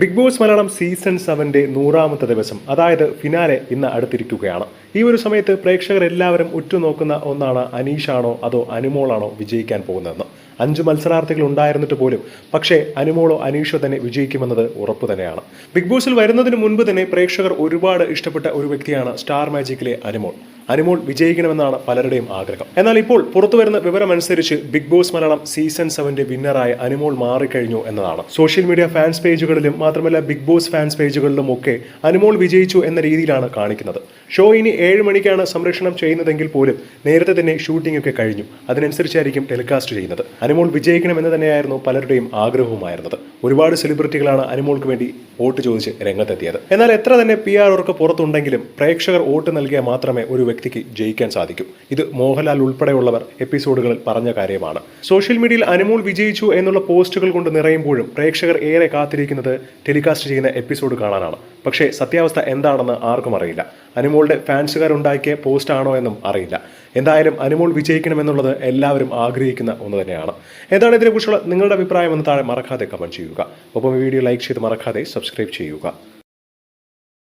Big Boss Malayalam season സെവന്റെ നൂറാമത്തെ ദിവസം അതായത് ഫിനാലെ ഇന്ന് അടുത്തിരിക്കുകയാണ്. ഈ ഒരു സമയത്ത് പ്രേക്ഷകർ എല്ലാവരും ഉറ്റുനോക്കുന്ന ഒന്നാണ് അനീഷാണോ അതോ അനുമോളാണോ വിജയിക്കാൻ പോകുന്നതെന്ന്. അഞ്ച് മത്സരാർത്ഥികൾ ഉണ്ടായിരുന്നിട്ട് പോലും പക്ഷേ അനുമോളോ അനീഷോ തന്നെ വിജയിക്കുമെന്നത് ഉറപ്പ് തന്നെയാണ്. ബിഗ് ബോസിൽ വരുന്നതിന് മുൻപ് തന്നെ പ്രേക്ഷകർ ഒരുപാട് ഇഷ്ടപ്പെട്ട ഒരു വ്യക്തിയാണ് സ്റ്റാർ മാജിക്കിലെ അനുമോൾ. അനുമോൾ വിജയിക്കണമെന്നാണ് പലരുടെയും ആഗ്രഹം. എന്നാൽ ഇപ്പോൾ പുറത്തുവരുന്ന വിവരമനുസരിച്ച് ബിഗ് ബോസ് മലയാളം സീസൺ സെവന്റെ വിന്നറായ അനുമോൾ മാറിക്കഴിഞ്ഞു എന്നതാണ്. സോഷ്യൽ മീഡിയ ഫാൻസ് പേജുകളിലും മാത്രമല്ല ബിഗ് ബോസ് ഫാൻസ് പേജുകളിലും ഒക്കെ അനുമോൾ വിജയിച്ചു എന്ന രീതിയിലാണ് കാണിക്കുന്നത്. ഷോ ഇനി ഏഴ് മണിക്കാണ് സംരക്ഷണം ചെയ്യുന്നതെങ്കിൽ പോലും നേരത്തെ തന്നെ ഷൂട്ടിംഗ് ഒക്കെ കഴിഞ്ഞു. അതിനനുസരിച്ചായിരിക്കും ടെലികാസ്റ്റ് ചെയ്യുന്നത്. അനുമോൾ വിജയിക്കണമെന്ന് തന്നെയായിരുന്നു പലരുടെയും ആഗ്രഹവുമായിരുന്നത്. ഒരുപാട് സെലിബ്രിറ്റികളാണ് അനുമോൾക്ക് വേണ്ടി വോട്ട് ചോദിച്ച് രംഗത്തെത്തിയത്. എന്നാൽ എത്ര തന്നെ പി ആർ അവർക്ക് പുറത്തുണ്ടെങ്കിലും പ്രേക്ഷകർ വോട്ട് നൽകിയാൽ മാത്രമേ ഒരു വ്യക്തിക്ക് ജയിക്കാൻ സാധിക്കും. ഇത് മോഹൻലാൽ ഉൾപ്പെടെയുള്ളവർ എപ്പിസോഡുകളിൽ പറഞ്ഞ കാര്യമാണ്. സോഷ്യൽ മീഡിയയിൽ അനുമോൾ വിജയിച്ചു എന്നുള്ള പോസ്റ്റുകൾ കൊണ്ട് നിറയുമ്പോഴും പ്രേക്ഷകർ ഏറെ കാത്തിരിക്കുന്നത് ടെലികാസ്റ്റ് ചെയ്യുന്ന എപ്പിസോഡ് കാണാനാണ്. പക്ഷേ സത്യാവസ്ഥ എന്താണെന്ന് ആർക്കും അറിയില്ല. അനുമോളുടെ ഫാൻസുകാരുണ്ടാക്കിയ പോസ്റ്റാണോ എന്നും അറിയില്ല. എന്തായാലും അനുമോൾ വിജയിക്കണമെന്നുള്ളത് എല്ലാവരും ആഗ്രഹിക്കുന്ന ഒന്ന് തന്നെയാണ്. എന്താണ് ഇതിനെക്കുറിച്ചുള്ള നിങ്ങളുടെ അഭിപ്രായം എന്ന് താഴെ മറക്കാതെ കമന്റ് ചെയ്യുക. ഒപ്പം വീഡിയോ ലൈക്ക് ചെയ്ത് മറക്കാതെ സബ്സ്ക്രൈബ് ചെയ്യുക.